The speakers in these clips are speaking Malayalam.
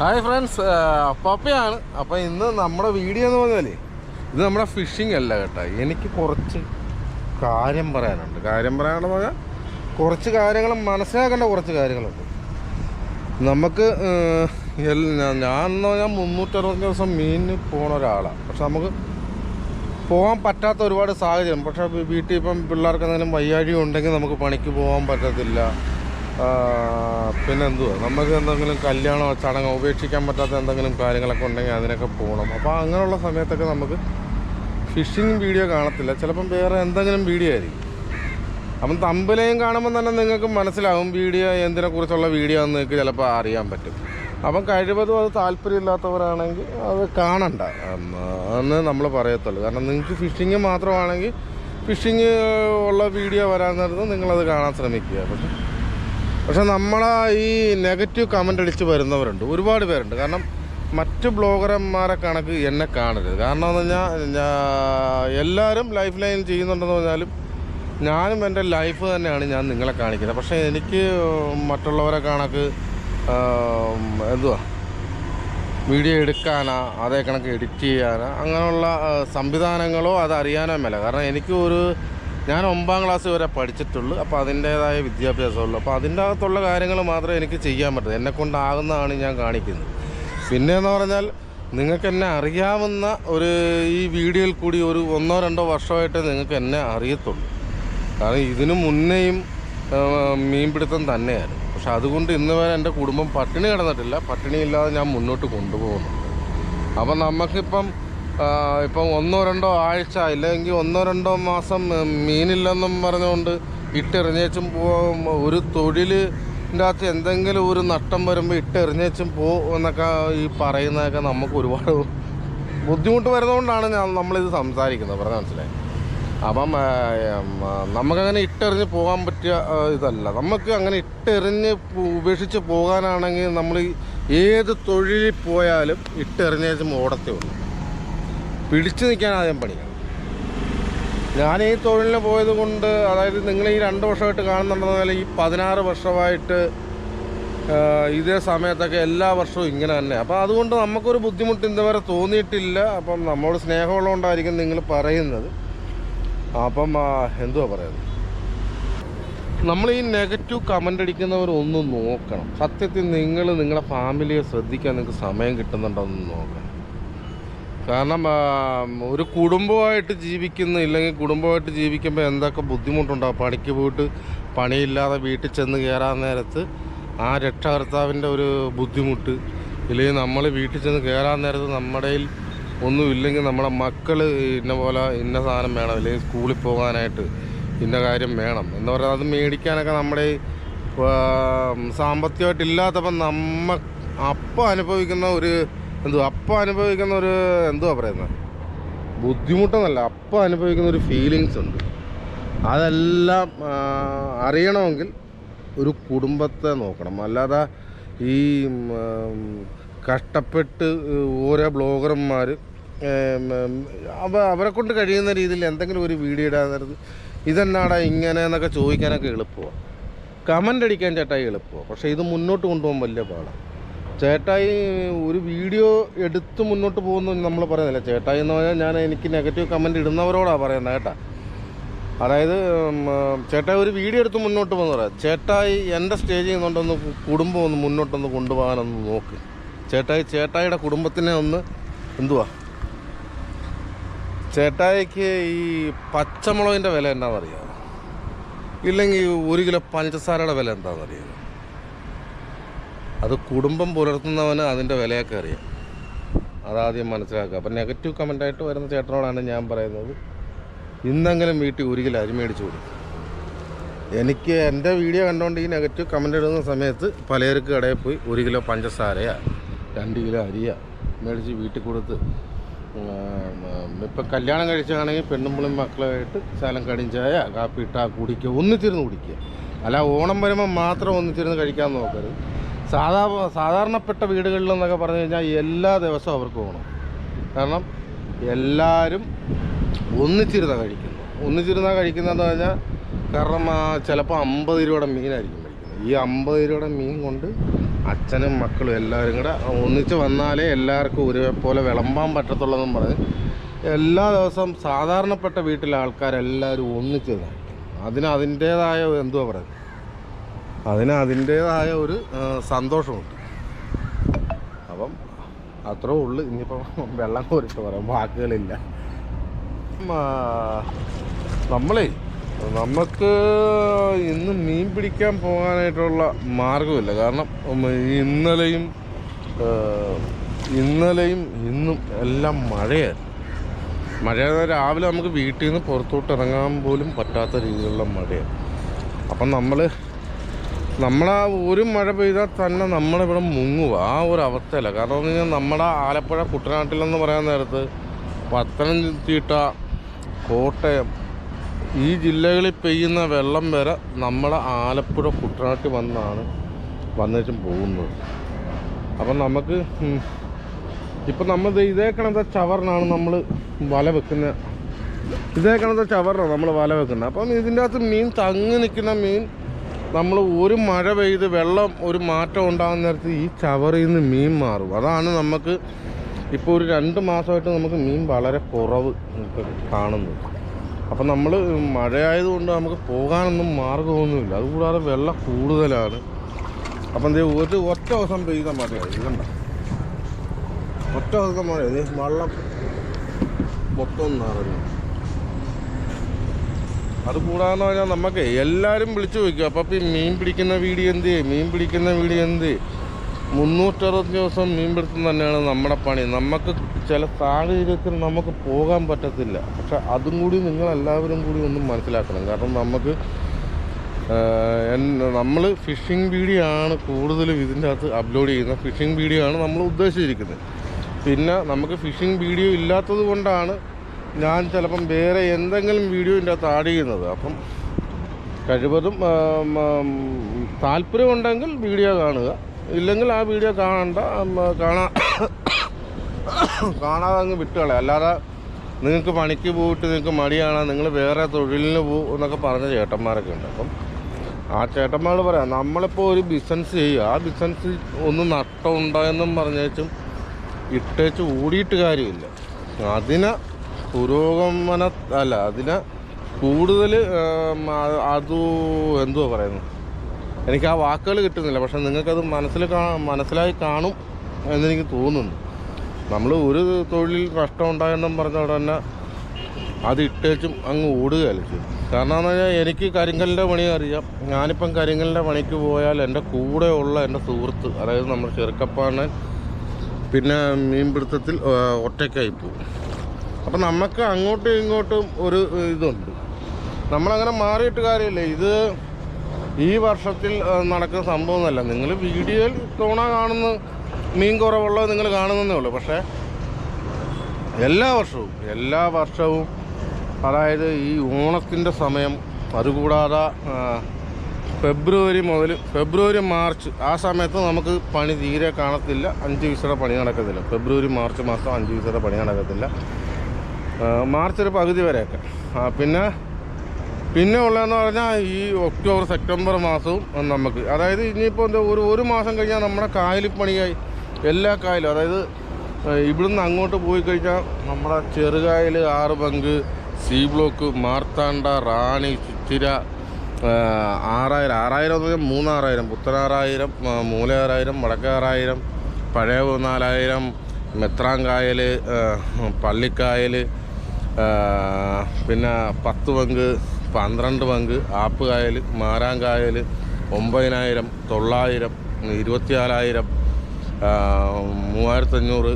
Hi friends പപ്പയാണ്. അപ്പോൾ ഇന്ന് നമ്മുടെ വീഡിയോ എന്ന് പറഞ്ഞാലേ ഇത് നമ്മുടെ ഫിഷിംഗ് അല്ല കേട്ടോ. എനിക്ക് കുറച്ച് കാര്യം പറയാനുണ്ട്. കാര്യം പറയാനെന്ന് പറഞ്ഞാൽ കുറച്ച് കാര്യങ്ങൾ മനസ്സിലാക്കേണ്ട കുറച്ച് കാര്യങ്ങളുണ്ട്. നമുക്ക് ഞാൻ എന്ന് പറഞ്ഞാൽ മുന്നൂറ്ററുപത്തഞ്ച് ദിവസം മീനിന് പോണ ഒരാളാണ് പക്ഷെ നമുക്ക് പോകാൻ പറ്റാത്ത ഒരുപാട് സാഹചര്യം. പക്ഷേ വീട്ടിൽ ഇപ്പം പിള്ളേർക്ക് എന്തെങ്കിലും വയ്യാഴിക ഉണ്ടെങ്കിൽ നമുക്ക് പണിക്ക് പോകാൻ പറ്റത്തില്ല. ആ, പിന്നെ എന്തുവാ നമുക്ക് എന്തെങ്കിലും കല്യാണമോ ചടങ്ങോ ഉപേക്ഷിക്കാൻ പറ്റാത്ത എന്തെങ്കിലും കാര്യങ്ങളൊക്കെ ഉണ്ടെങ്കിൽ അതിനൊക്കെ പോകണം. അപ്പോൾ അങ്ങനെയുള്ള സമയത്തൊക്കെ നമുക്ക് ഫിഷിംഗ് വീഡിയോ കാണത്തില്ല. ചിലപ്പം വേറെ എന്തെങ്കിലും വീഡിയോ ആയിരിക്കും. അപ്പം തമ്പലയും കാണുമ്പോൾ തന്നെ നിങ്ങൾക്ക് മനസ്സിലാവും വീഡിയോ എന്തിനെക്കുറിച്ചുള്ള വീഡിയോ എന്ന് നിങ്ങൾക്ക് ചിലപ്പോൾ അറിയാൻ പറ്റും. അപ്പം കഴിവതും അത് താല്പര്യമില്ലാത്തവരാണെങ്കിൽ അത് കാണണ്ട. എന്ന് നമ്മൾ പറയത്തുള്ളൂ. കാരണം നിങ്ങൾക്ക് ഫിഷിങ് മാത്രമാണെങ്കിൽ ഫിഷിങ് ഉള്ള വീഡിയോ വരാൻ നേരത്ത് നിങ്ങളത് കാണാൻ ശ്രമിക്കുക. പക്ഷെ പക്ഷെ നമ്മളെ ഈ നെഗറ്റീവ് കമന്റ് അടിച്ച് വരുന്നവരുണ്ട്. ഒരുപാട് പേരുണ്ട്. കാരണം മറ്റ് ബ്ലോഗർമാരെ കണക്ക് എന്നെ കാണരുത്. കാരണം എന്ന് പറഞ്ഞാൽ എല്ലാവരും ലൈഫ് ലൈൻ ചെയ്യുന്നുണ്ടെന്ന് പറഞ്ഞാലും ഞാനും എന്റെ ലൈഫ് തന്നെയാണ് ഞാൻ നിങ്ങളെ കാണിക്കുന്നത്. പക്ഷേ എനിക്ക് മറ്റുള്ളവരെ കണക്ക് എന്തുവാ വീഡിയോ എടുക്കാനാ അതേ കണക്ക് എഡിറ്റ് ചെയ്യാനാ അങ്ങനെയുള്ള സംവിധാനങ്ങളോ അതറിയാനോ മേല. കാരണം എനിക്ക് ഒരു ഞാൻ ഒമ്പതാം ക്ലാസ് വരെ പഠിച്ചിട്ടുള്ളൂ. അപ്പോൾ അതിന്റേതായ വിദ്യാഭ്യാസമുള്ളൂ. അപ്പോൾ അതിന്റെ അകത്തുള്ള കാര്യങ്ങൾ മാത്രമേ എനിക്ക് ചെയ്യാൻ പറ്റൂ. എന്നെ കൊണ്ടാകുന്നതാണ് ഞാൻ കാണിക്കുന്നത്. പിന്നെ എന്ന് പറഞ്ഞാൽ നിങ്ങൾക്ക് എന്നെ അറിയാവുന്ന ഒരു ഈ വീഡിയോയിൽ കൂടി ഒരു ഒന്നോ രണ്ടോ വർഷമായിട്ട് നിങ്ങൾക്ക് എന്നെ അറിയത്തുള്ളൂ. കാരണം ഇതിനു മുന്നേയും മീൻപിടുത്തം തന്നെയായിരുന്നു. പക്ഷെ അതുകൊണ്ട് ഇന്ന് വരെ എന്റെ കുടുംബം പട്ടിണി കിടന്നിട്ടില്ല. പട്ടിണിയില്ലാതെ ഞാൻ മുന്നോട്ട് കൊണ്ടുപോകുന്നുണ്ട്. അപ്പം നമുക്കിപ്പം ഇപ്പം ഒന്നോ രണ്ടോ ആഴ്ച ഇല്ലെങ്കിൽ ഒന്നോ രണ്ടോ മാസം മീനില്ലെന്നും പറഞ്ഞുകൊണ്ട് ഇട്ടെറിഞ്ഞേച്ചും ഒരു തൊഴിലിന്റെ അകത്ത് എന്തെങ്കിലും ഒരു നഷ്ടം വരുമ്പോൾ ഇട്ടെറിഞ്ഞേച്ചും പോ എന്നൊക്കെ ഈ പറയുന്നതൊക്കെ നമുക്ക് ഒരുപാട് ബുദ്ധിമുട്ട് വരുന്നതുകൊണ്ടാണ് ഞാൻ നമ്മളിത് സംസാരിക്കുന്നത്. പറഞ്ഞ മനസ്സിലായി? അപ്പം നമുക്കങ്ങനെ ഇട്ടെറിഞ്ഞ് പോകാൻ പറ്റിയ ഇതല്ല. നമുക്ക് അങ്ങനെ ഇട്ടെറിഞ്ഞ് ഉപേക്ഷിച്ച് പോകാനാണെങ്കിൽ നമ്മൾ ഏത് തൊഴിലിൽ പോയാലും ഇട്ടെറിഞ്ഞേച്ചും ഓടത്തേ ഉള്ളൂ. പിടിച്ചു നിൽക്കാൻ ആദ്യം പണിയാണ് ഞാൻ ഈ തൊഴിലിന് പോയത് കൊണ്ട് അതായത് നിങ്ങൾ ഈ രണ്ട് വർഷമായിട്ട് കാണുന്നുണ്ടെന്ന് ഈ പതിനാറ് വർഷമായിട്ട് ഇതേ സമയത്തൊക്കെ എല്ലാ വർഷവും ഇങ്ങനെ തന്നെ. അപ്പോൾ അതുകൊണ്ട് നമുക്കൊരു ബുദ്ധിമുട്ട് ഇതുവരെ തോന്നിയിട്ടില്ല. അപ്പം നമ്മോട് സ്നേഹമുള്ളതുകൊണ്ടായിരിക്കും നിങ്ങൾ പറയുന്നത്. അപ്പം എന്തുവാ പറയുന്നത്? നമ്മൾ ഈ നെഗറ്റീവ് കമന്റ് അടിക്കുന്നവർ ഒന്ന് നോക്കണം. സത്യത്തിൽ നിങ്ങൾ നിങ്ങളുടെ ഫാമിലിയെ ശ്രദ്ധിക്കാൻ നിങ്ങൾക്ക് സമയം കിട്ടുന്നുണ്ടോ എന്ന് നോക്കണം. കാരണം ഒരു കുടുംബമായിട്ട് ജീവിക്കുന്ന ഇല്ലെങ്കിൽ കുടുംബമായിട്ട് ജീവിക്കുമ്പോൾ എന്തൊക്കെ ബുദ്ധിമുട്ടുണ്ടാവും പണിക്ക് പോയിട്ട് പണിയില്ലാതെ വീട്ടിൽ ചെന്ന് കയറാൻ നേരത്ത് ആ രക്ഷകർത്താവിന്റെ ഒരു ബുദ്ധിമുട്ട്. ഇല്ലെങ്കിൽ നമ്മൾ വീട്ടിൽ ചെന്ന് കയറാൻ നേരത്ത് നമ്മുടെ ഒന്നുമില്ലെങ്കിൽ നമ്മുടെ മക്കൾ ഇന്ന പോലെ ഇന്ന സാധനം വേണം. അല്ലെങ്കിൽ സ്കൂളിൽ പോകാനായിട്ട് ഇന്ന കാര്യം വേണം. എന്ന് പറയുന്നത് അത് മേടിക്കാനൊക്കെ നമ്മുടെ സാമ്പത്തികമായിട്ടില്ലാത്തപ്പം നമ്മ അപ്പം അനുഭവിക്കുന്ന ഒരു എന്തുവാ അപ്പം അനുഭവിക്കുന്ന ഒരു എന്തുവാ പറയുന്നത് ബുദ്ധിമുട്ടെന്നല്ല അപ്പം അനുഭവിക്കുന്ന ഒരു ഫീലിങ്സ് ഉണ്ട്. അതെല്ലാം അറിയണമെങ്കിൽ ഒരു കുടുംബത്തെ നോക്കണം. അല്ലാതെ ഈ കഷ്ടപ്പെട്ട് ഓരോ ബ്ലോഗർമാർ അവ അവരെ കൊണ്ട് കഴിയുന്ന രീതിയിൽ എന്തെങ്കിലും ഒരു വീഡിയോ ഇടാൻ നേരത്ത് ഇതെന്നാടാ ഇങ്ങനെ എന്നൊക്കെ ചോദിക്കാനൊക്കെ എളുപ്പമാണ് കമന്റ് അടിക്കാൻ ചേട്ടായി എളുപ്പമാണ് പക്ഷേ ഇത് മുന്നോട്ട് കൊണ്ടുപോകാൻ വലിയ പാടാണ് ചേട്ടായി ഒരു വീഡിയോ എടുത്ത് മുന്നോട്ട് പോകുന്നു നമ്മൾ പറയുന്നില്ല. ചേട്ടായി എന്ന് പറഞ്ഞാൽ ഞാൻ എനിക്ക് നെഗറ്റീവ് കമന്റ് ഇടുന്നവരോടാണ് പറയുന്നത് കേട്ടോ. അതായത് ചേട്ടായി ഒരു വീഡിയോ എടുത്ത് മുന്നോട്ട് പോകുന്ന പറയാം. ചേട്ടായി എന്റെ സ്റ്റേജിൽ നിന്നുകൊണ്ടൊന്ന് കുടുംബം ഒന്ന് മുന്നോട്ടൊന്ന് കൊണ്ടുപോകാനൊന്ന് നോക്ക്. ചേട്ടായി ചേട്ടായിയുടെ കുടുംബത്തിനെ ഒന്ന് എന്തുവാ? ചേട്ടായിക്ക് ഈ പച്ചമുളകിന്റെ വില എന്താണെന്നറിയാം ഇല്ലെങ്കിൽ ഒരു കിലോ പഞ്ചസാരയുടെ വില എന്താണെന്നറിയാമോ അത് കുടുംബം പുലർത്തുന്നവന് അതിന്റെ വിലയൊക്കെ അറിയാം. അതാദ്യം മനസ്സിലാക്കുക. അപ്പം നെഗറ്റീവ് കമന്റായിട്ട് വരുന്ന ചേട്ടനോടാണ് ഞാൻ പറയുന്നത്. ഇന്നെങ്കിലും വീട്ടിൽ ഒരു കിലോ കൊടുക്കും. എനിക്ക് എന്റെ വീഡിയോ കണ്ടുകൊണ്ട് ഈ നെഗറ്റീവ് കമന്റ് ഇടുന്ന സമയത്ത് പലചരക്ക് കടയിൽ പോയി ഒരു കിലോ പഞ്ചസാരയാ രണ്ട് കിലോ അരിയാ മേടിച്ച് വീട്ടിൽ കൊടുത്ത്. ഇപ്പം കല്യാണം കഴിച്ചാണെങ്കിൽ പെണ്ണുമ്പളും മക്കളായിട്ട് ശാലം കടിഞ്ചായ കാപ്പി ഇട്ടാ കുടിക്കുക ഒന്നിച്ചിരുന്ന് കുടിക്കുക. അല്ല ഓണം വരുമ്പോൾ മാത്രം ഒന്നിച്ചിരുന്ന് കഴിക്കാൻ നോക്കരുത്. സാധാ സാധാരണപ്പെട്ട വീടുകളിൽ എന്നൊക്കെ പറഞ്ഞു കഴിഞ്ഞാൽ എല്ലാ ദിവസവും അവർക്ക് പോകണം കാരണം എല്ലാവരും ഒന്നിച്ചിരുന്ന കഴിക്കുന്നു ഒന്നിച്ചിരുന്ന കഴിക്കുന്നതെന്ന് പറഞ്ഞാൽ കാരണം ചിലപ്പോൾ അമ്പത് രൂപയുടെ മീനായിരിക്കും കഴിക്കുന്നത്. ഈ അമ്പത് രൂപയുടെ മീൻ കൊണ്ട് അച്ഛനും മക്കളും എല്ലാവരും കൂടെ ഒന്നിച്ച് വന്നാലേ എല്ലാവർക്കും ഒരുപോലെ വിളമ്പാൻ പറ്റത്തുള്ളതെന്നും പറഞ്ഞ് എല്ലാ ദിവസവും സാധാരണപ്പെട്ട വീട്ടിലെ ആൾക്കാരെല്ലാവരും ഒന്നിച്ച് കഴിക്കും അതിന് അതിന്റേതായ എന്തുവാ പറയുന്നത്? അതിന് അതിന്റേതായ ഒരു സന്തോഷമുണ്ട്. അപ്പം അത്രേ ഉള്ളു. ഇനിയിപ്പം വെള്ളം കോരിട്ട് പറയാം. വാക്കുകളില്ല. നമ്മളേ നമുക്ക് ഇന്ന് മീൻ പിടിക്കാൻ പോകാനായിട്ടുള്ള മാർഗമില്ല കാരണം ഇന്നലെയും ഇന്നലെയും ഇന്നും എല്ലാം മഴയായിരുന്നു. മഴ രാവിലെ നമുക്ക് വീട്ടിൽ നിന്ന് പുറത്തോട്ട് ഇറങ്ങാൻ പോലും പറ്റാത്ത രീതിയിലുള്ള മഴയാണ് അപ്പം നമ്മൾ നമ്മളാ ഒരു മഴ പെയ്താൽ തന്നെ നമ്മളിവിടെ മുങ്ങുക ആ ഒരു അവസ്ഥയല്ല. കാരണം എന്ന് കഴിഞ്ഞാൽ നമ്മുടെ ആലപ്പുഴ കുട്ടനാട്ടിലെന്ന് പറയാൻ നേരത്ത് പത്തനംതിട്ട കോട്ടയം ഈ ജില്ലകളിൽ പെയ്യുന്ന വെള്ളം വരെ നമ്മുടെ ആലപ്പുഴ കുട്ടനാട്ടിൽ വന്നാണ് വന്നിട്ടും പോകുന്നത്. അപ്പം നമുക്ക് ഇപ്പം നമ്മൾ ഇതേ കണത്തെ ചവറിനാണ് നമ്മൾ വല വെക്കുന്ന ഇതേ കണത്തെ ചവറിനാണ് നമ്മൾ വല വെക്കുന്നത്. അപ്പം ഇതിന്റെ അകത്ത് മീൻ തങ്ങി നിൽക്കുന്ന മീൻ നമ്മൾ ഒരു മഴ പെയ്ത് വെള്ളം ഒരു മാറ്റം ഉണ്ടാകുന്ന നേരത്ത് ഈ ചവറിൽ നിന്ന് മീൻ മാറും. അതാണ് നമുക്ക് ഇപ്പോൾ ഒരു രണ്ട് മാസമായിട്ട് നമുക്ക് മീൻ വളരെ കുറവ് കാണുന്നത്. അപ്പം നമ്മൾ മഴയായതുകൊണ്ട് നമുക്ക് പോകാനൊന്നും മാർഗമൊന്നുമില്ല അതുകൂടാതെ വെള്ളം കൂടുതലാണ്. അപ്പം എന്തേ ഒരു ഒറ്റ ദിവസം പെയ്ത മഴയാണ് ഇതുണ്ട ഒറ്റ ദിവസം മഴ വെള്ളം മൊത്തം നിറഞ്ഞു. അത് കൂടാന്ന് പറഞ്ഞാൽ നമുക്ക് എല്ലാവരും വിളിച്ചു ചോദിക്കും. അപ്പം ഈ മീൻ പിടിക്കുന്ന വീഡിയോ എന്ത്? മീൻ പിടിക്കുന്ന വീഡിയോ എന്ത്? മുന്നൂറ്ററുപത്തഞ്ച് ദിവസം മീൻ പിടുത്തം തന്നെയാണ് നമ്മുടെ പണി. നമുക്ക് ചില സാഹചര്യത്തിൽ നമുക്ക് പോകാൻ പറ്റത്തില്ല. പക്ഷെ അതും കൂടി നിങ്ങളെല്ലാവരും കൂടി ഒന്ന് മനസ്സിലാക്കണം. കാരണം നമുക്ക് നമ്മൾ ഫിഷിംഗ് വീഡിയോ ആണ് കൂടുതലും ഇതിന്റെ അകത്ത് അപ്ലോഡ് ചെയ്യുന്നത്. ഫിഷിംഗ് വീഡിയോ ആണ് നമ്മൾ ഉദ്ദേശിച്ചിരിക്കുന്നത്. പിന്നെ നമുക്ക് ഫിഷിംഗ് വീഡിയോ ഇല്ലാത്തത് കൊണ്ടാണ് ഞാൻ ചിലപ്പം വേറെ എന്തെങ്കിലും വീഡിയോ ഇതിന്റെ അകത്ത് ആഡ് ചെയ്യുന്നത്. അപ്പം കഴിവതും താല്പര്യമുണ്ടെങ്കിൽ വീഡിയോ കാണുക. ഇല്ലെങ്കിൽ ആ വീഡിയോ കാണണ്ട കാണാ കാണാതെ അങ്ങ് വിട്ടുകളെ അല്ലാതെ നിങ്ങൾക്ക് പണിക്ക് പോയിട്ട് നിങ്ങൾക്ക് മടിയാണ് നിങ്ങൾ വേറെ തൊഴിലിന് പോകും എന്നൊക്കെ പറഞ്ഞ ചേട്ടന്മാരൊക്കെ ഉണ്ട്. അപ്പം ആ ചേട്ടന്മാർ പറയാം നമ്മളിപ്പോൾ ഒരു ബിസിനസ് ചെയ്യുക. ആ ബിസിനസ് ഒന്ന് നഷ്ടം എന്നും പറഞ്ഞേച്ചും ഇട്ടേച്ച് ഓടിയിട്ട് കാര്യമില്ല. അതിനെ പുരോഗമന അല്ല അതിന് കൂടുതൽ അത് എന്തുവാ പറയുന്നത്? എനിക്ക് ആ വാക്കുകൾ കിട്ടുന്നില്ല പക്ഷെ നിങ്ങൾക്കത് മനസ്സിൽ കാ മനസ്സിലായി കാണും എന്നെനിക്ക് തോന്നുന്നു. നമ്മൾ ഒരു തൊഴിലിൽ നഷ്ടം ഉണ്ടായെന്നും പറഞ്ഞ ഉടനെ അത് ഇട്ടേച്ചും അങ്ങ് ഓടുകയല്ല ചെയ്യും. കാരണം എന്ന് പറഞ്ഞാൽ എനിക്ക് കരിങ്കലിന്റെ പണി അറിയാം. ഞാനിപ്പം കരിങ്കലിന്റെ പണിക്ക് പോയാൽ എന്റെ കൂടെയുള്ള എന്റെ സുഹൃത്ത് അതായത് നമ്മൾ ചെറുക്കപ്പാണ് പിന്നെ മീൻപിടുത്തത്തിൽ ഒറ്റയ്ക്കായി പോകും അപ്പം നമുക്ക് അങ്ങോട്ടും ഇങ്ങോട്ടും ഒരു ഇതുണ്ട്. നമ്മളങ്ങനെ മാറിയിട്ട് കാര്യമില്ല. ഇത് ഈ വർഷത്തിൽ നടക്കുന്ന സംഭവമൊന്നുമല്ല. നിങ്ങൾ വീഡിയോയിൽ തോണ കാണുന്ന മീൻ കുറവുള്ളത് നിങ്ങൾ കാണുന്നതേ ഉള്ളൂ. പക്ഷേ എല്ലാ വർഷവും എല്ലാ വർഷവും അതായത് ഈ ഓണത്തിന്റെ സമയം അതുകൂടാതെ ഫെബ്രുവരി മുതൽ ഫെബ്രുവരി മാർച്ച് ആ സമയത്ത് നമുക്ക് പണി തീരെ കാണത്തില്ല. അഞ്ച് വിസയുടെ പണി നടക്കത്തില്ല. ഫെബ്രുവരി മാർച്ച് മാസം അഞ്ച് വിസയുടെ പണി നടക്കത്തില്ല. മാർച്ച് ഒരു പകുതി വരെയൊക്കെ. പിന്നെ പിന്നെ ഉള്ളതെന്ന് പറഞ്ഞാൽ ഈ ഒക്ടോബർ സെപ്റ്റംബർ മാസവും നമുക്ക്. അതായത് ഇനിയിപ്പോൾ എന്താ ഒരു ഒരു മാസം കഴിഞ്ഞാൽ നമ്മുടെ കായലിപ്പണിയായി. പണിയായി എല്ലാ കായലും അതായത് ഇവിടുന്ന് അങ്ങോട്ട് പോയി കഴിഞ്ഞാൽ നമ്മുടെ ചെറുകായൽ ആറ് പങ്ക് സി ബ്ലോക്ക് മാർത്താണ്ട റാണി ചിത്തിര ആറായിരം ആറായിരം എന്ന് പറഞ്ഞാൽ മൂന്നാറായിരം പുത്തനാറായിരം മൂലയാറായിരം വടക്കാറായിരം പഴയ നാലായിരം മെത്രാങ്കായൽ പള്ളിക്കായൽ പിന്നെ പത്ത് പങ്ക് പന്ത്രണ്ട് പങ്ക് ആപ്പുകായൽ മാരാങ്കായൽ ഒമ്പതിനായിരം തൊള്ളായിരം ഇരുപത്തിനാലായിരം മൂവായിരത്തഞ്ഞൂറ്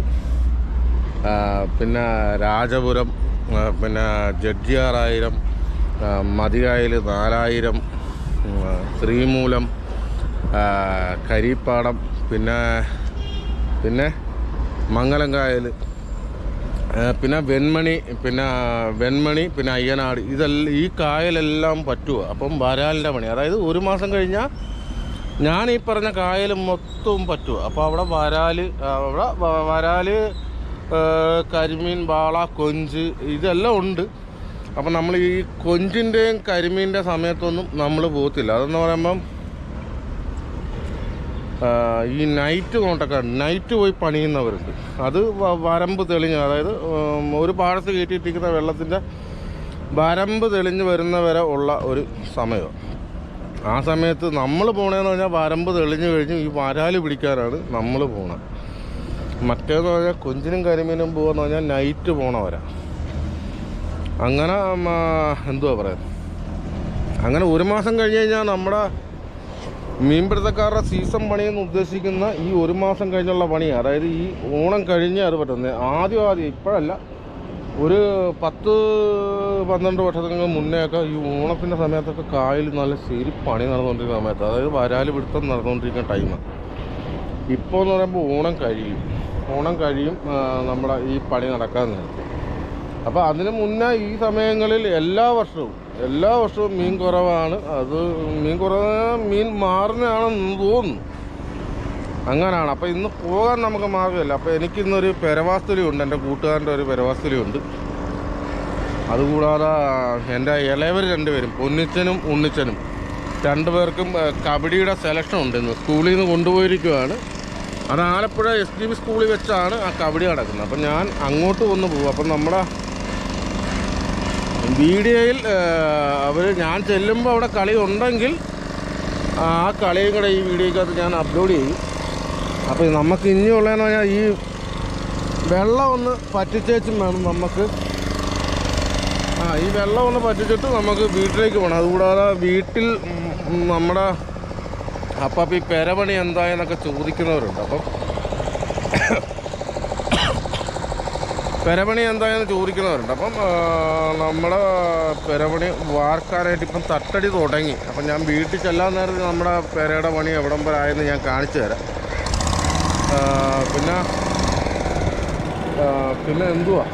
പിന്നെ രാജപുരം പിന്നെ ജഡ്ജിയാറായിരം മതികായൽ നാലായിരം ശ്രീമൂലം കരീപ്പാടം പിന്നെ പിന്നെ മംഗലംകായൽ ഏ, പിന്നെ വെൺമണി പിന്നെ വെൺമണി പിന്നെ അയ്യനാട്. ഇതെല്ലാം ഈ കായലെല്ലാം പറ്റുക അപ്പം വരാലിന്റെ പണി. അതായത് ഒരു മാസം കഴിഞ്ഞാൽ ഞാൻ ഈ പറഞ്ഞ കായൽ മൊത്തവും പറ്റുക അപ്പോൾ അവിടെ വരാൽ അവിടെ വരാൽ കരിമീൻ വാള കൊഞ്ച് ഇതെല്ലാം ഉണ്ട്. അപ്പം നമ്മൾ ഈ കൊഞ്ചിന്റെയും കരിമീന്റെ സമയത്തൊന്നും നമ്മൾ പോകത്തില്ല. അതെന്ന് പറയുമ്പം ഈ നൈറ്റ് കോണ്ടൊക്കെ നൈറ്റ് പോയി പണിയുന്നവരുണ്ട്. അത് വരമ്പ് തെളിഞ്ഞ് അതായത് ഒരു പാടത്ത് കയറ്റിയിട്ടിരിക്കുന്ന വെള്ളത്തിന്റെ വരമ്പ് തെളിഞ്ഞ് വരുന്നവരെ ഉള്ള ഒരു സമയമാണ് ആ സമയത്ത് നമ്മൾ പോണേന്ന് പറഞ്ഞാൽ വരമ്പ് തെളിഞ്ഞ് കഴിഞ്ഞ് ഈ വരാൽ പിടിക്കാനാണ് നമ്മൾ പോണത്. മറ്റേന്ന് പറഞ്ഞാൽ കൊഞ്ചിനും കരിമീനും പോകുന്ന പറഞ്ഞാൽ നൈറ്റ് പോണവരാ. അങ്ങനെ എന്തുവാ പറയുക അങ്ങനെ ഒരു മാസം കഴിഞ്ഞ് കഴിഞ്ഞാൽ നമ്മുടെ മീൻപിടുത്തക്കാരുടെ സീസൺ പണിയെന്ന് ഉദ്ദേശിക്കുന്ന ഈ ഒരു മാസം കഴിഞ്ഞുള്ള പണി അതായത് ഈ ഓണം കഴിഞ്ഞ് അത് പറ്റുന്നത് ആദ്യം ആദ്യം ഇപ്പോഴല്ല ഒരു പത്ത് പന്ത്രണ്ട് വർഷത്തിന് മുന്നേയൊക്കെ ഈ ഓണത്തിന്റെ സമയത്തൊക്കെ കായൽ നല്ല ശരി പണി നടന്നുകൊണ്ടിരിക്കുന്ന സമയത്ത് അതായത് വരാൽ പിടുത്തം നടന്നുകൊണ്ടിരിക്കുന്ന ടൈം ഇപ്പോൾ എന്ന് പറയുമ്പോൾ ഓണം കഴിയും. ഓണം കഴിയും നമ്മുടെ ഈ പണി നടക്കാൻ നേരത്തെ. അപ്പോൾ അതിന് മുന്നേ ഈ സമയങ്ങളിൽ എല്ലാ വർഷവും എല്ലാ വർഷവും മീൻ കുറവാണ്. അത് മീൻ കുറവ് മീൻ മാറുന്നതാണെന്ന് തോന്നുന്നു. അങ്ങനെയാണ് അപ്പോൾ ഇന്ന് പോകാൻ നമുക്ക് മാർഗമില്ല അപ്പോൾ എനിക്കിന്നൊരു പെരവാസ്തുലി ഉണ്ട് എന്റെ കൂട്ടുകാരന്റെ ഒരു പെരവാസ്തുലി ഉണ്ട് അതുകൂടാതെ എന്റെ ഇളയവർ രണ്ടുപേരും പൊന്നിച്ചനും ഉണ്ണിച്ചനും രണ്ടുപേർക്കും കബഡിയുടെ സെലക്ഷൻ ഉണ്ട് ഇന്ന്. സ്കൂളിൽ നിന്ന് കൊണ്ടുപോയിരിക്കുകയാണ് അത് ആലപ്പുഴ എസ് ഡി ബി സ്കൂളിൽ വെച്ചാണ് ആ കബഡി നടക്കുന്നത്. അപ്പം ഞാൻ അങ്ങോട്ട് ഒന്ന് പോകും അപ്പം നമ്മുടെ വീഡിയോയിൽ അവർ ഞാൻ ചെല്ലുമ്പോൾ അവിടെ കളി ഉണ്ടെങ്കിൽ ആ കളിയും കൂടെ ഈ വീഡിയോക്കകത്ത് ഞാൻ അപ്ലോഡ് ചെയ്യും. അപ്പോൾ നമുക്ക് ഇനിയുള്ളതെന്ന് പറഞ്ഞാൽ ഈ വെള്ളം ഒന്ന് പറ്റിച്ചേച്ചും വേണം നമുക്ക്. ആ ഈ വെള്ളം ഒന്ന് പറ്റിച്ചിട്ട് നമുക്ക് വീട്ടിലേക്ക് പോകണം അതുകൂടാതെ വീട്ടിൽ നമ്മുടെ അപ്പം ഈ പെരപണി എന്തായെന്നൊക്കെ ചോദിക്കുന്നവരുണ്ട്. അപ്പം പെരപണി എന്തായാലും ചോദിക്കുന്നവരുണ്ട്. അപ്പം നമ്മുടെ പെരപണി വാർക്കാനായിട്ട് ഇപ്പം തട്ടടി തുടങ്ങി. അപ്പം ഞാൻ വീട്ടിൽ ചെല്ലാൻ നേരത്തെ നമ്മുടെ പെരയുടെ പണി എവിടം വരെ ആയെന്ന് ഞാൻ കാണിച്ചു തരാം. പിന്നെ പിന്നെ എന്തുവാ?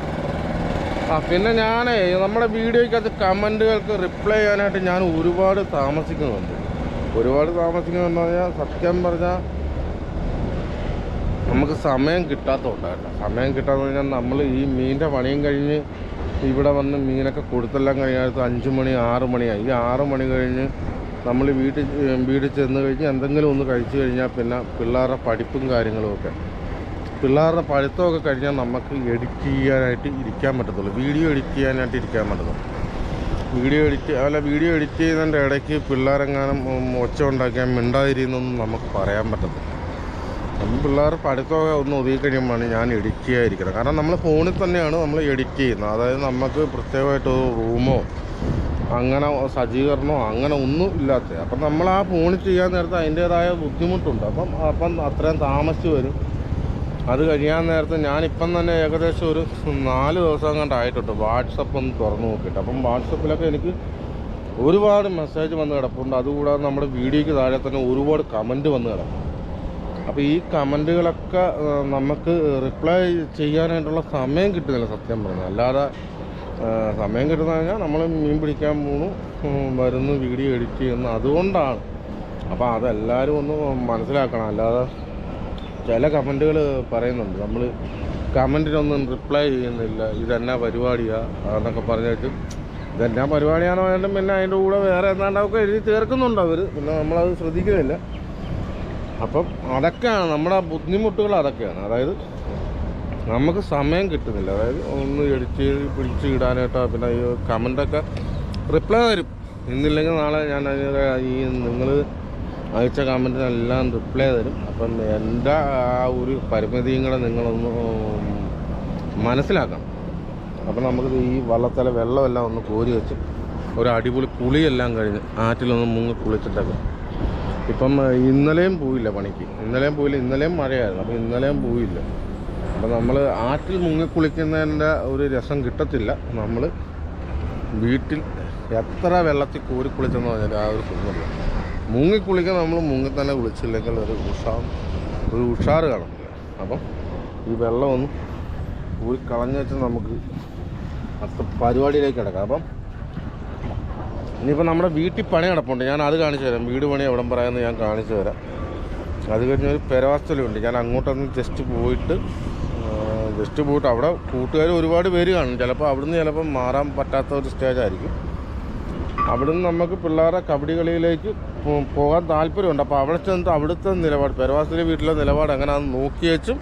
ആ പിന്നെ ഞാനേ നമ്മുടെ വീഡിയോയ്ക്കകത്ത് കമന്റുകൾക്ക് റിപ്ലൈ ചെയ്യാനായിട്ട് ഞാൻ ഒരുപാട് താമസിക്കുന്നുണ്ട്. ഒരുപാട് താമസിക്കുന്നുണ്ടെന്ന് പറഞ്ഞാൽ സത്യം പറഞ്ഞാൽ നമുക്ക് സമയം കിട്ടാത്തതുകൊണ്ടാണ് സമയം കിട്ടാന്ന് പറഞ്ഞാൽ നമ്മൾ ഈ മീനിന്റെ പണിയും കഴിഞ്ഞ് ഇവിടെ വന്ന് മീനൊക്കെ കൊടുത്തെല്ലാം കഴിഞ്ഞാൽ അഞ്ച് മണി ആറ് മണിയായി. ഈ ആറ് മണി കഴിഞ്ഞ് നമ്മൾ വീട്ടിൽ വീട്ടിൽ ചെന്ന് കഴിഞ്ഞ് എന്തെങ്കിലും ഒന്ന് കഴിച്ചു കഴിഞ്ഞാൽ പിന്നെ പിള്ളേരുടെ പഠിപ്പും കാര്യങ്ങളും ഒക്കെ. പിള്ളേരുടെ പഠിത്തമൊക്കെ കഴിഞ്ഞാൽ നമുക്ക് എഡിറ്റ് ചെയ്യാനായിട്ട് ഇരിക്കാൻ പറ്റത്തുള്ളൂ. വീഡിയോ എഡിറ്റ് ചെയ്യാനായിട്ട് ഇരിക്കാൻ പറ്റത്തുള്ളൂ. വീഡിയോ എഡിറ്റ് അല്ല വീഡിയോ എഡിറ്റ് ചെയ്യുന്നതിന്റെ ഇടയ്ക്ക് പിള്ളേരെങ്ങാനും ഒച്ച ഉണ്ടാക്കിയാൽ മിണ്ടാതിരിക്കുന്നൊന്നും നമുക്ക് പറയാൻ പറ്റത്തില്ല. പിള്ളേർ പഠിത്തമൊക്കെ ഒന്ന് ഒതുക്കി കഴിയുമ്പോഴാണ് ഞാൻ എഡിറ്റ് ചെയ്യാതിരിക്കുന്നത്. കാരണം നമ്മൾ ഫോണിൽ തന്നെയാണ് നമ്മൾ എഡിറ്റ് ചെയ്യുന്നത്. അതായത് നമുക്ക് പ്രത്യേകമായിട്ട് റൂമോ അങ്ങനെ സജ്ജീകരണമോ അങ്ങനെ ഒന്നും ഇല്ലാത്ത. അപ്പം നമ്മൾ ആ ഫോണിൽ ചെയ്യാൻ നേരത്തെ അതിന്റേതായ ബുദ്ധിമുട്ടുണ്ട്. അപ്പം അപ്പം അത്രയും താമസിച്ച് വരും. അത് കഴിയാൻ നേരത്തെ ഞാനിപ്പം തന്നെ ഏകദേശം ഒരു നാല് ദിവസം കണ്ടായിട്ടുണ്ട് വാട്സപ്പ് ഒന്ന് തുറന്നു നോക്കിയിട്ട്. അപ്പം വാട്സപ്പിലൊക്കെ എനിക്ക് ഒരുപാട് മെസ്സേജ് വന്ന് കിടപ്പുണ്ട്. അതുകൂടാതെ നമ്മുടെ വീഡിയോയ്ക്ക് താഴെ തന്നെ ഒരുപാട് കമന്റ് വന്ന് കിടപ്പുണ്ട്. അപ്പോൾ ഈ കമന്റുകളൊക്കെ നമുക്ക് റിപ്ലൈ ചെയ്യാനായിട്ടുള്ള സമയം കിട്ടുന്നില്ല സത്യം പറഞ്ഞാൽ അല്ലാതെ സമയം കിട്ടുന്ന കഴിഞ്ഞാൽ നമ്മൾ മീൻ പിടിക്കാൻ പോണു വരുന്നു വീഡിയോ എഡിറ്റ് ചെയ്യുന്നു. അതുകൊണ്ടാണ്. അപ്പോൾ അതെല്ലാവരും ഒന്ന് മനസ്സിലാക്കണം. അല്ലാതെ ചില കമന്റുകൾ പറയുന്നുണ്ട്. നമ്മൾ കമന്റിനൊന്നും റിപ്ലൈ ചെയ്യുന്നില്ല. ഇതെന്നാ പരിപാടിയാണ് എന്നൊക്കെ പറഞ്ഞിട്ട് ഇതെന്നാ പരിപാടിയാണെന്ന് പറഞ്ഞിട്ടും പിന്നെ അതിന്റെ കൂടെ വേറെ എന്താണ്ടൊക്കെ എഴുതി ചേർക്കുന്നുണ്ട് അവർ പിന്നെ നമ്മളത് ശ്രദ്ധിക്കുന്നില്ല. അപ്പം അതൊക്കെയാണ് നമ്മുടെ ബുദ്ധിമുട്ടുകൾ അതൊക്കെയാണ്. അതായത് നമുക്ക് സമയം കിട്ടുന്നില്ല. അതായത് ഒന്ന് എഡിറ്റ് പിടിച്ച് ഇടാനായിട്ടോ പിന്നെ ഈ കമന്റൊക്കെ റിപ്ലൈ തരും ഇന്നില്ലെങ്കിൽ നാളെ ഞാൻ ഈ നിങ്ങൾ അയച്ച കമന്റിനെല്ലാം റിപ്ലൈ തരും. അപ്പം എന്റെ ആ ഒരു പരിമിതിയും കൂടെ നിങ്ങളൊന്ന് മനസ്സിലാക്കണം. അപ്പം നമുക്ക് ഈ വള്ളത്തല വെള്ളമെല്ലാം ഒന്ന് കോരി വെച്ച് ഒരു അടിപൊളി കുളിയെല്ലാം കഴിഞ്ഞ് ആറ്റിലൊന്ന് മുങ്ങി കുളിച്ചിട്ടൊക്കെ ഇപ്പം ഇന്നലെയും പോയില്ല പണിക്ക്. ഇന്നലെയും പോയില്ല ഇന്നലെയും മഴയായിരുന്നു. അപ്പം ഇന്നലെയും പോയില്ല. അപ്പം നമ്മൾ ആറ്റിൽ മുങ്ങിക്കുളിക്കുന്നതിന്റെ ഒരു രസം കിട്ടത്തില്ല. നമ്മൾ വീട്ടിൽ എത്ര വെള്ളത്തിൽ കോരി കുളിച്ചെന്ന് പറഞ്ഞാൽ ആ ഒരു സുഖമില്ല. മുങ്ങിക്കുളിക്കാൻ നമ്മൾ മുങ്ങി തന്നെ കുളിച്ചില്ലെങ്കിൽ ഒരു ഉഷാർ ഒരു ഉഷാർ കാണത്തില്ല. അപ്പം ഈ വെള്ളം ഒന്ന് ഊരി കളഞ്ഞു വെച്ചാൽ നമുക്ക് അടുത്ത പരിപാടിയിലേക്ക് കിടക്കാം. അപ്പം ഇനിയിപ്പോൾ നമ്മുടെ വീട്ടിൽ പണി കിടപ്പുണ്ട് ഞാൻ അത് കാണിച്ചു തരാം. വീട് പണി എവിടം പറയാമെന്ന് ഞാൻ കാണിച്ചു തരാം. അത് കഴിഞ്ഞ് ഒരു ഞാൻ അങ്ങോട്ടൊന്ന് ജസ്റ്റ് പോയിട്ട് ജസ്റ്റ് പോയിട്ട് അവിടെ കൂട്ടുകാർ ഒരുപാട് പേര് കാണും. ചിലപ്പോൾ അവിടുന്ന് ചിലപ്പോൾ മാറാൻ പറ്റാത്ത ഒരു സ്റ്റേജ് ആയിരിക്കും. അവിടുന്ന് നമുക്ക് പിള്ളേരെ കബഡി കളിയിലേക്ക് പോകാൻ താല്പര്യമുണ്ട്. അപ്പോൾ അവിടെ ചെന്നിട്ട് അവിടുത്തെ നിലപാട് പെരവാസിലെ വീട്ടിലെ നിലപാട് എങ്ങനെയാണെന്ന് നോക്കിയേച്ചും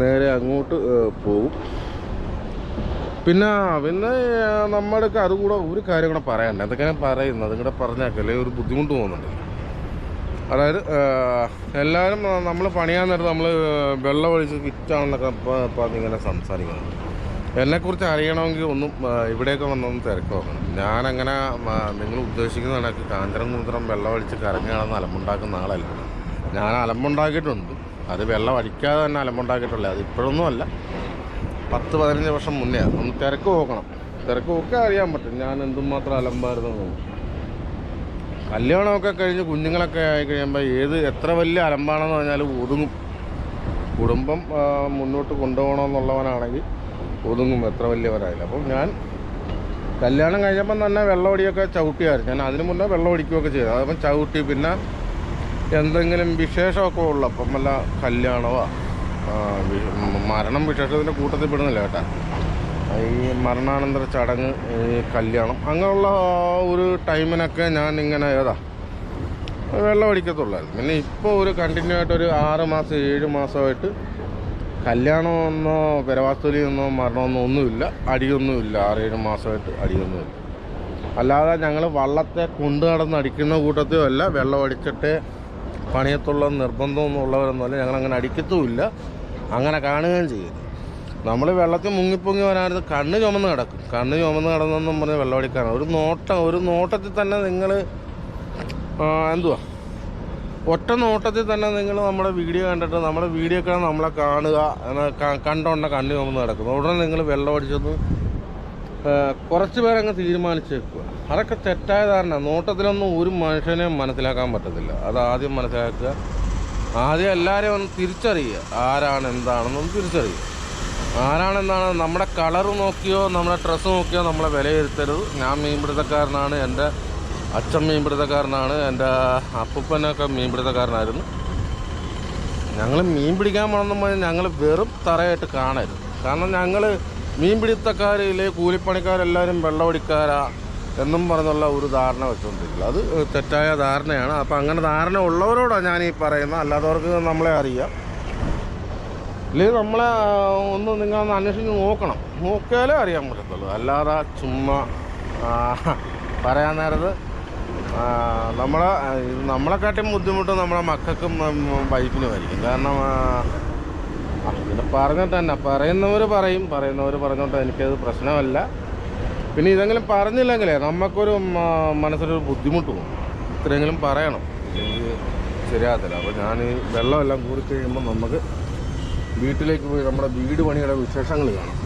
നേരെ അങ്ങോട്ട് പോകും പിന്നെ പിന്നെ നമ്മുടെ അതുകൂടെ ഒരു കാര്യം കൂടെ പറയാനുണ്ട്. എന്തൊക്കെയാണ് ഞാൻ പറയുന്നത് അതും കൂടെ ഒരു ബുദ്ധിമുട്ട് പോകുന്നുണ്ട് അതായത് എല്ലാവരും നമ്മൾ പണിയാൻ നേരത്ത് നമ്മൾ വെള്ളം ഒഴിച്ച് ഫിറ്റാണെന്നൊക്കെ ഇപ്പം ഇങ്ങനെ സംസാരിക്കുന്നത്. എന്നെക്കുറിച്ച് അറിയണമെങ്കിൽ ഒന്നും ഇവിടെയൊക്കെ വന്നൊന്ന് തിരക്ക് ഞാനങ്ങനെ നിങ്ങൾ ഉദ്ദേശിക്കുന്ന കണക്ക് കാഞ്ചരം കുന്തരം വെള്ളം അടിച്ച് കറങ്ങി അലമ്പുണ്ടാക്കുന്ന ആളല്ല. ഞാൻ അലമ്പുണ്ടാക്കിയിട്ടുണ്ട്. അത് വെള്ളം അടിക്കാതെ തന്നെ അലമ്പുണ്ടാക്കിയിട്ടുള്ളത് അത് ഇപ്പോഴൊന്നും അല്ല. പത്ത് പതിനഞ്ച് വർഷം മുന്നേ. ഒന്ന് തിരക്ക് നോക്കണം. തിരക്ക് നോക്കാൻ അറിയാൻ പറ്റും. ഞാൻ എന്തുമാത്രം അലമ്പായിരുന്നു. കല്യാണമൊക്കെ കഴിഞ്ഞ് കുഞ്ഞുങ്ങളൊക്കെ ആയി കഴിയുമ്പോൾ ഏത് എത്ര വലിയ അലമ്പാണെന്ന് പറഞ്ഞാലും ഒതുങ്ങും. കുടുംബം മുന്നോട്ട് കൊണ്ടുപോകണമെന്നുള്ളവനാണെങ്കിൽ ഒതുങ്ങും എത്ര വലിയവരായാലും അപ്പം ഞാൻ കല്യാണം കഴിഞ്ഞപ്പം തന്നെ വെള്ളമടിയൊക്കെ ചവിട്ടിയായിരുന്നു. ഞാൻ അതിന് മുന്നേ വെള്ളമടിക്കുകയൊക്കെ ചെയ്തു. അതപ്പം ചവിട്ടി പിന്നെ എന്തെങ്കിലും വിശേഷമൊക്കെ ഉള്ളപ്പം വല്ല കല്യാണമോ മരണം വിശേഷത്തിന്റെ കൂട്ടത്തിൽ പെടുന്നില്ല കേട്ടാ. ഈ മരണാനന്തര ചടങ്ങ് കല്യാണം അങ്ങനെയുള്ള ഒരു ടൈമിനൊക്കെ ഞാൻ ഇങ്ങനെ ഏതാ വെള്ളം അടിക്കത്തുള്ളായിരുന്നു പിന്നെ ഇപ്പോൾ ഒരു കണ്ടിന്യൂ ആയിട്ട് ഒരു ആറ് മാസം ഏഴ് മാസമായിട്ട് കല്യാണമെന്നോ പെരവാസ്തുലിയെന്നോ മരണമെന്നോ ഒന്നുമില്ല. അടിയൊന്നുമില്ല. ആറേഴ് മാസമായിട്ട് അടിയൊന്നുമില്ല. അല്ലാതെ ഞങ്ങൾ വള്ളത്തെ കൊണ്ടു നടന്ന് അടിക്കുന്ന കൂട്ടത്തിലും അല്ല വെള്ളം അടിച്ചിട്ട് പണിയത്തുള്ള നിർബന്ധമൊന്നും ഉള്ളവരൊന്നുമല്ല ഞങ്ങളങ്ങനെ അടിക്കത്തുമില്ല. അങ്ങനെ കാണുകയും ചെയ്യരുത് നമ്മൾ വെള്ളത്തിൽ മുങ്ങിപ്പൊങ്ങി വരാനത് കണ്ണ് ചുമന്ന് കിടക്കും. കണ്ണ് ചുമന്ന് കിടന്നെന്നും പറഞ്ഞ് വെള്ളം അടിക്കാനാണ് ഒരു നോട്ടം ഒരു നോട്ടത്തിൽ തന്നെ നിങ്ങൾ എന്തുവാ? ഒറ്റ നോട്ടത്തിൽ തന്നെ നിങ്ങൾ നമ്മുടെ വീഡിയോ കണ്ടിട്ട് നമ്മുടെ വീഡിയോ ഒക്കെ നമ്മളെ കാണുക കണ്ടോണ്ട കണ്ണ് ചുമന്ന് കിടക്കുന്നു. ഉടനെ നിങ്ങൾ വെള്ളം അടിച്ചത് കുറച്ച് പേരങ്ങ് തീരുമാനിച്ച് വെക്കുക അതൊക്കെ തെറ്റായ ധാരണ നോട്ടത്തിലൊന്നും ഒരു മനുഷ്യനെയും മനസ്സിലാക്കാൻ പറ്റത്തില്ല. അത് ആദ്യം മനസ്സിലാക്കുക. ആദ്യം എല്ലാവരെയും ഒന്ന് തിരിച്ചറിയുക. ആരാണ് എന്താണെന്നൊന്ന് തിരിച്ചറിയുക. ആരാണെന്നാണ് നമ്മുടെ കളർ നോക്കിയോ നമ്മുടെ ഡ്രസ്സ് നോക്കിയോ നമ്മളെ വിലയിരുത്തരുത്. ഞാൻ മീൻപിടുത്തക്കാരനാണ് എന്റെ അച്ഛൻ മീൻപിടുത്തക്കാരനാണ് എന്റെ അപ്പൂപ്പനൊക്കെ മീൻപിടുത്തക്കാരനായിരുന്നു. ഞങ്ങൾ മീൻ പിടിക്കാൻ പോകണമെന്ന് ഞങ്ങൾ വെറും തറയായിട്ട് കാണരുത്. കാരണം ഞങ്ങൾ മീൻ പിടുത്തക്കാരിലെ കൂലിപ്പണിക്കാരെല്ലാവരും വെള്ളമടിക്കാരാ എന്നും പറഞ്ഞുള്ള ഒരു ധാരണ വെച്ചുകൊണ്ടിരിക്കില്ല അത് തെറ്റായ ധാരണയാണ്. അപ്പം അങ്ങനെ ധാരണ ഉള്ളവരോടാണ് ഞാൻ ഈ പറയുന്നത് അല്ലാത്തവർക്ക് നമ്മളെ അറിയാം. അല്ലെങ്കിൽ നമ്മളെ ഒന്ന് നിങ്ങൾ ഒന്ന് അന്വേഷിച്ച് നോക്കണം. നോക്കിയാലേ അറിയാൻ പറ്റത്തുള്ളൂ. അല്ലാതെ ചുമ്മാ പറയാൻ നേരത്ത് നമ്മളെ നമ്മളെക്കാട്ടിയും ബുദ്ധിമുട്ട് നമ്മളെ മക്കൾക്കും വൈഫിനും ആയിരിക്കും കാരണം പിന്നെ പറഞ്ഞിട്ട് തന്നെ പറയുന്നവർ പറയും പറയുന്നവർ പറഞ്ഞോട്ട് എനിക്കത് പ്രശ്നമല്ല. പിന്നെ ഇതെങ്കിലും പറഞ്ഞില്ലെങ്കിലേ നമുക്കൊരു മനസ്സിലൊരു ബുദ്ധിമുട്ട് പോകും. ഇത്രയെങ്കിലും പറയണം. എനിക്ക് ശരിയാകത്തില്ല. അപ്പോൾ ഞാൻ ഈ വെള്ളമെല്ലാം കൂടി കഴിയുമ്പോൾ നമുക്ക് വീട്ടിലേക്ക് പോയി നമ്മുടെ വീട് പണിയുടെ വിശേഷങ്ങൾ കാണാം.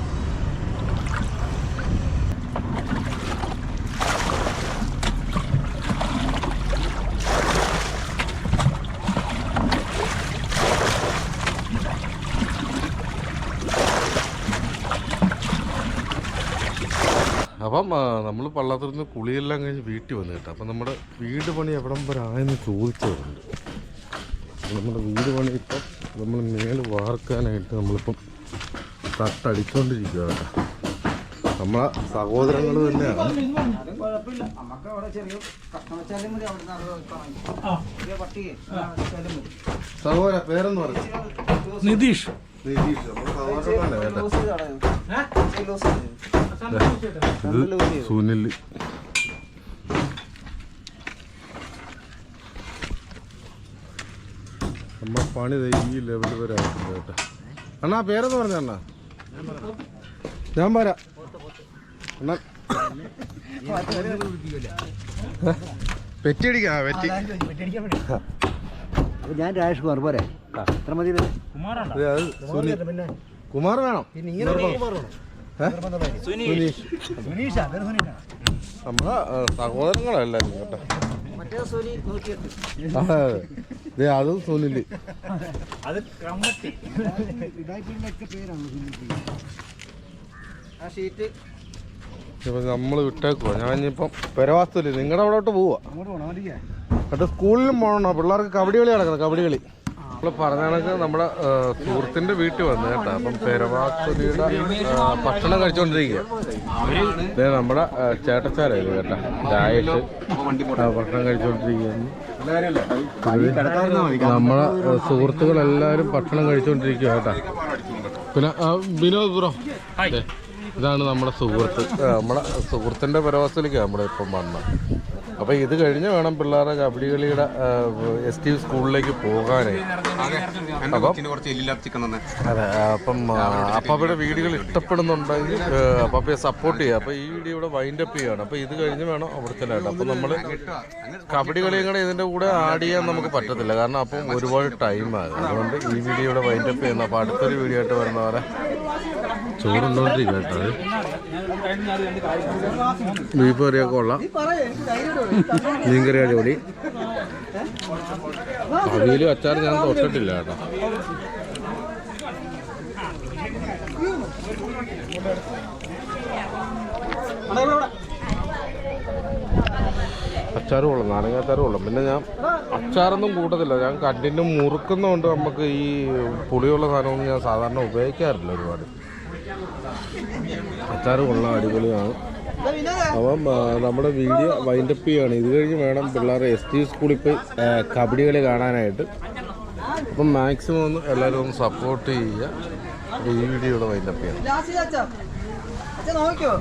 അപ്പം നമ്മൾ പള്ളത്തിൽ നിന്ന് കുളിയെല്ലാം കഴിഞ്ഞ് വീട്ടിൽ വന്നു കേട്ടോ. അപ്പം നമ്മുടെ വീട് പണി എവിടം വരെ ആയെന്ന് ചോദിച്ചവരുണ്ട്. നമ്മുടെ വീട് പണി ഇപ്പം നമ്മൾ മേൽ വാർക്കാനായിട്ട് നമ്മളിപ്പം തട്ടടിച്ചുകൊണ്ടിരിക്കുക കേട്ടോ. നമ്മളെ സഹോദരങ്ങൾ തന്നെയാണ്. സഹോദര പേരെന്ന് പറഞ്ഞു നിതീഷ്. നിതീഷ്. നമ്മുടെ സഹോദരൻ തന്നെ കേട്ടോ. ഇത് സുനിൽ നമ്മ പണി ഈ ലെവൽ വരെ ആയിട്ടുണ്ട് കേട്ടോ. അണ്ണാ പേരെന്ന് പറഞ്ഞ അണ്ണാ. ഞാൻ വരാം. അണ്ണാ. പെറ്റിയടിക്കാ പെറ്റി. ഞാൻ രാജേഷ് കുമാർ പോരെ. എത്ര മതി കുമാർ വേണം. നമ്മളെ സഹോദരങ്ങളല്ലായിരുന്നു കേട്ടോ. അതെ അതെ. ദേ അതും സുനിൽ അത് കമ്മട്ടി. ഇതായിട്ടുള്ളൊക്കെ പേരാണ് ആ ഷീറ്റ്. നമ്മൾ വിട്ടേക്കുവാ. ഞാൻ ഇനിയിപ്പം പെരവാസ്തുല്ലേ നിങ്ങളുടെ അവിടോട്ട് പോവാ. എന്നിട്ട് സ്കൂളിലും പോകണോ പിള്ളേർക്ക് കബഡി കളി നടക്കണം കബഡി കളി. നമ്മൾ പറഞ്ഞ നമ്മുടെ സുഹൃത്തിന്റെ വീട്ടിൽ വന്നു കേട്ടോ. അപ്പം പെരവാസുരിയുടെ ഭക്ഷണം കഴിച്ചുകൊണ്ടിരിക്കുക നമ്മുടെ ചേട്ടച്ചാരായിരുന്നു കേട്ടോ. ആ, ഭക്ഷണം കഴിച്ചുകൊണ്ടിരിക്കുകയാണ് നമ്മളെ സുഹൃത്തുക്കളെല്ലാവരും ഭക്ഷണം കഴിച്ചുകൊണ്ടിരിക്കുക കേട്ടോ. പിന്നെ വിനോദ് ബ്രോ. ഇതാണ് നമ്മുടെ സുഹൃത്ത്. നമ്മളെ സുഹൃത്തിന്റെ പരവാസത്തിലേക്ക് നമ്മളിപ്പം വന്നത്. അപ്പം ഇത് കഴിഞ്ഞ് വേണം പിള്ളേരെ കബഡി കളിയുടെ എസ് ടി സ്കൂളിലേക്ക് പോകാനേ. അതെ. അപ്പം അപ്പാപ്പയുടെ വീടുകൾ ഇഷ്ടപ്പെടുന്നുണ്ടെങ്കിൽ അപ്പാപ്പയെ സപ്പോർട്ട് ചെയ്യുക അപ്പോൾ ഈ വീഡിയോ ഇവിടെ വൈൻഡ് അപ്പ് ചെയ്യണം അപ്പോൾ ഇത് കഴിഞ്ഞ് വേണം അവിടെ ചെല്ലായിട്ട് അപ്പോൾ നമ്മൾ കബഡി കളിയും കൂടെ ഇതിന്റെ കൂടെ ആഡ് ചെയ്യാൻ നമുക്ക് പറ്റത്തില്ല. കാരണം അപ്പം ഒരുപാട് ടൈം ആകും. അതുകൊണ്ട് ഈ വീഡിയോ ഇവിടെ വൈൻഡ് അപ്പ് ചെയ്യുന്നു അപ്പോൾ അടുത്തൊരു വീഡിയോ ആയിട്ട് വരുന്നവരെ ചോറുണ്ടോണ്ടിരിക്കുക കേട്ടോ. ബീഫ് കറിയൊക്കെ ഉള്ള മീൻകറി അടിപൊളി. അവിയലും അച്ചാർ ഞാൻ തൊട്ടിട്ടില്ല കേട്ടോ. അച്ചാറും ഉള്ളു നാരങ്ങ അച്ചാറും ഉള്ളു പിന്നെ ഞാൻ അച്ചാറൊന്നും കൂട്ടത്തില്ല. ഞാൻ കണ്ടിന്യൂ മുറുക്കുന്നതുകൊണ്ട് നമുക്ക് ഈ പുളിയുള്ള സാധനമൊന്നും ഞാൻ സാധാരണ ഉപയോഗിക്കാറില്ല ഒരുപാട്. അച്ചാറ് കൊള്ളാം അടിപൊളിയാണ്. അപ്പം നമ്മുടെ വീഡിയോ വൈൻഡപ്പ് ചെയ്യുകയാണ് ഇത് കഴിഞ്ഞ് വേണം പിള്ളേരെ എസ് ടി സ്കൂളിൽ പോയി കബഡി കളി കാണാനായിട്ട്. അപ്പം മാക്സിമം ഒന്ന് എല്ലാവരും ഒന്ന് സപ്പോർട്ട് ചെയ്യുക. ഈ വീഡിയോ വൈൻഡപ്പ് ചെയ്യണം. നോക്കിയോ.